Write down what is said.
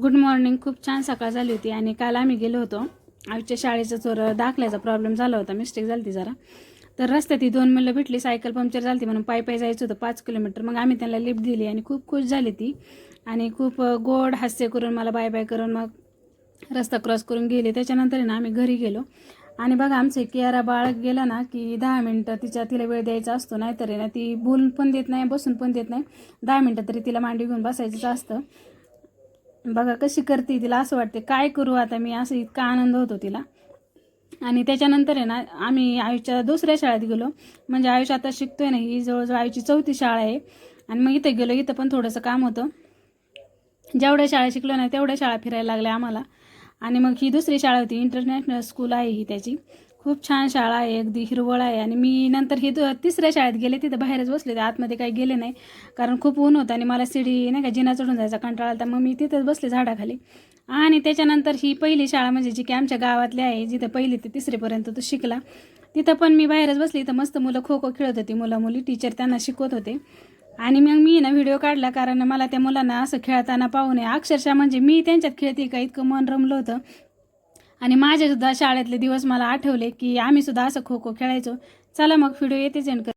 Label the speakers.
Speaker 1: Good morning खूप छान सकाळ झाली होती आणि काल आम्ही गेलो होतो. आमच्या शाळेचा चोर दाखल्याचा प्रॉब्लेम झाला होता. मिस्टेक झाली जरा. तर रस्त्यात ती दोन मुलं भेटली. सायकल पंक्चर झाली होती. म्हणून पाय पायी जायचं होतं. पाच किलोमीटर मग आम्ही त्यांना लिफ्ट दिली आणि खूप खुश झाली ती. आणि खूप गोड हास्य करून मला बाय बाय करून मग रस्ता क्रॉस करून गेले. त्याच्यानंतर आहे ना आम्ही घरी गेलो. आणि बघा आमचं कियारा बाळक गेला ना की दहा मिनटं तिच्या तिला वेळ द्यायचा असतो. नाहीतर आहे ना ती बोलून पण देत नाही बसून पण देत नाही. दहा मिनटं तरी तिला मांडी घेऊन बसायचंच असतं. बघा कशी करते तिला असं वाटते काय करू आता मी? असं इतका आनंद होतो तिला. आणि त्याच्यानंतर आहे ना आम्ही आयुष्या दुसऱ्या शाळेत गेलो. म्हणजे आयुष्य आता शिकतोय ना ही जवळजवळ आयुची चौथी शाळा आहे. आणि मग इथं गेलो इथं पण थोडंसं काम होतं. जेवढ्या शाळा शिकलो नाही तेवढ्या शाळा फिरायला लागल्या आम्हाला. आणि मग ही दुसरी शाळा होती इंटरनॅशनल स्कूल आहे ही त्याची. खूप छान शाळा आहे अगदी हिरवळ आहे. आणि मी नंतर ही तिसऱ्या शाळेत गेले तिथं बाहेरच बसले होते आतमध्ये काही गेले नाही. कारण खूप ऊन होतं आणि मला शिडी नाही का जिना चढून जायचा कंटाळा आला. मग मी तिथंच बसले झाडाखाली. आणि त्याच्यानंतर ही पहिली शाळा म्हणजे जी की आमच्या गावातली आहे जिथं पहिली ते तिसरीपर्यंत तो शिकला. तिथं पण मी बाहेरच बसली. इथं मस्त मुलं खो खो खेळत होती. मुलं मुली टीचर त्यांना शिकवत होते. आणि मग मी ना व्हिडिओ काढला कारण मला त्या मुलांना असं खेळताना पाहू नये. अक्षरशः म्हणजे मी त्यांच्यात खेळते का इतकं मन रमलं होतं. आणि माझे सुद्धा शाळेतले दिवस मला आठवले की आम्ही सुद्धा असं खो खो खेळायचो. चला मग व्हिडिओ येतेच एंड कर